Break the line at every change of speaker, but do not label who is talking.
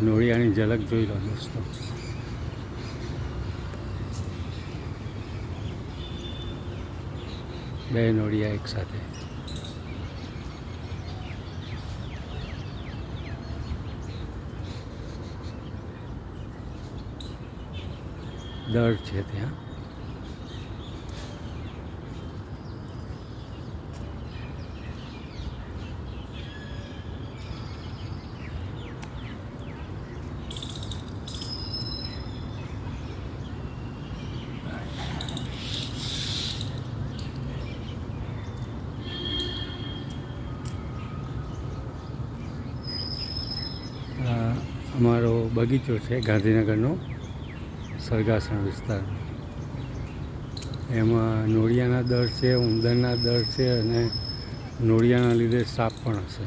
નોળિયાની ઝલક જોઈ લો દોસ્તો બે નોળિયા એક સાથે. દર છે ત્યાં. અમારો બગીચો છે ગાંધીનગરનો સરગાસણ વિસ્તાર. એમાં નોળિયાના દર છે, ઉંદરના દર છે અને નોળિયાના લીધે સાપ પણ હશે.